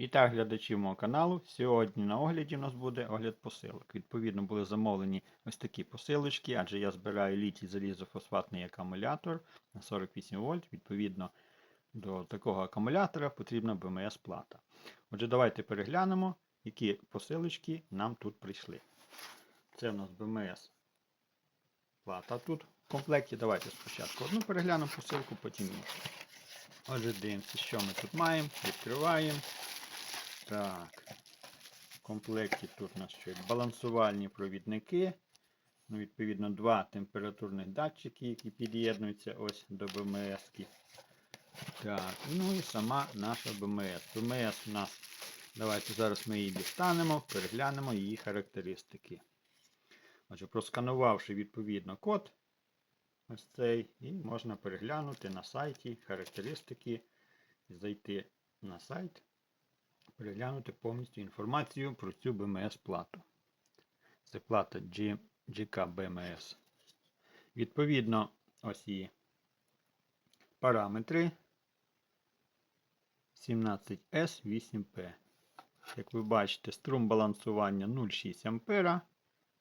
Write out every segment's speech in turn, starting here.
Вітаю глядачів мого каналу. Сьогодні на огляді у нас буде огляд посилок. Відповідно, були замовлені ось такі посилочки, адже я збираю літій залізофосфатний акумулятор на 48 вольт. Відповідно, до такого акумулятора потрібна БМС плата. Отже, давайте переглянемо, які посилочки нам тут прийшли. Це у нас БМС плата тут в комплекті. Давайте спочатку одну переглянемо посилку, потім іншу. Отже, дивимося, що ми тут маємо. Відкриваємо. Так. В комплекті тут у нас що? Балансувальні провідники. Ну, Відповідно, два температурних датчики, які під'єднуються ось до БМС. Так, ну і сама наша БМС. БМС у нас, давайте зараз ми її дістанемо, переглянемо її характеристики. Отже, просканувавши відповідно код, ось цей, і можна переглянути на сайті характеристики, зайти на сайт, переглянути повністю інформацію про цю БМС плату. Це плата G, GK BMS. Відповідно, ось її параметри 17S8P. Як ви бачите, струм балансування 0,6 А.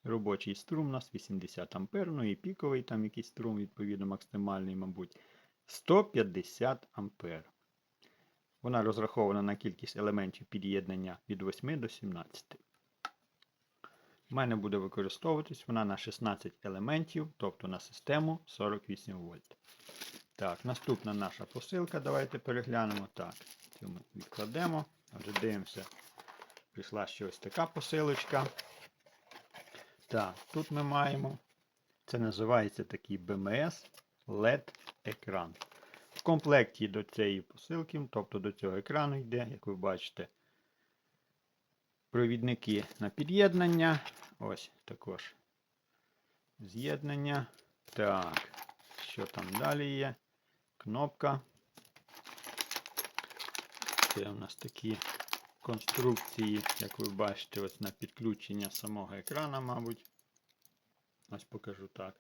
Робочий струм у нас 80 А, ну і піковий там якийсь струм, відповідно, максимальний, мабуть, 150 А. Вона розрахована на кількість елементів під'єднання від 8 до 17. У мене буде використовуватись вона на 16 елементів, тобто на систему 48 вольт. Так, наступна наша посилка. Давайте переглянемо. Так, цю ми відкладемо. Отже, дивимося. Прийшла ще ось така посилочка. Так, тут ми маємо. Це називається такий BMS LED екран. В комплекті до цієї посилки, тобто до цього екрану йде, як ви бачите, провідники на під'єднання. Ось також з'єднання. Так, що там далі є? Кнопка. Це у нас такі конструкції, як ви бачите, ось на підключення самого екрана, мабуть. Ось покажу так.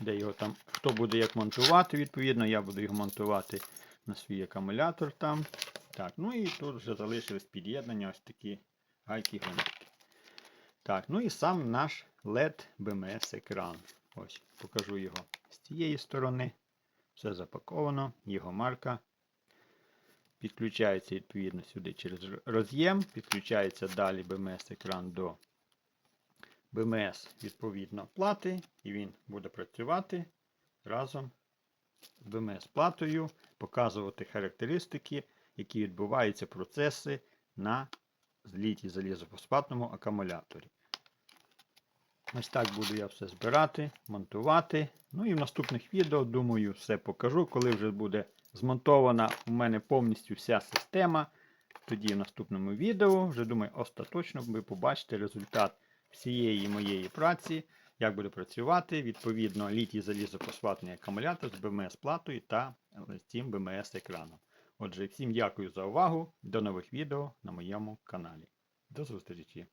Де його там, хто буде як монтувати, відповідно, я буду його монтувати на свій акумулятор там. Так, ну і тут вже залишилось під'єднання ось такі гайки гвинтики. Так, ну і сам наш LED BMS екран. Ось, покажу його з цієї сторони. Все запаковано, його марка. Підключається відповідно сюди через роз'єм. Підключається далі BMS екран до BMS відповідно плати, і він буде працювати разом з BMS платою, показувати характеристики, які відбуваються процеси на зліті залізофосфатному акумуляторі. Ось так буду я все збирати, монтувати. Ну і в наступних відео, думаю, все покажу, коли вже буде змонтована у мене повністю вся система. Тоді в наступному відео, вже думаю, остаточно ви побачите результат всієї моєї праці, як буду працювати, відповідно, літій залізофосфатний акумулятор з БМС платою та з цим БМС екраном. Отже, всім дякую за увагу. До нових відео на моєму каналі. До зустрічі!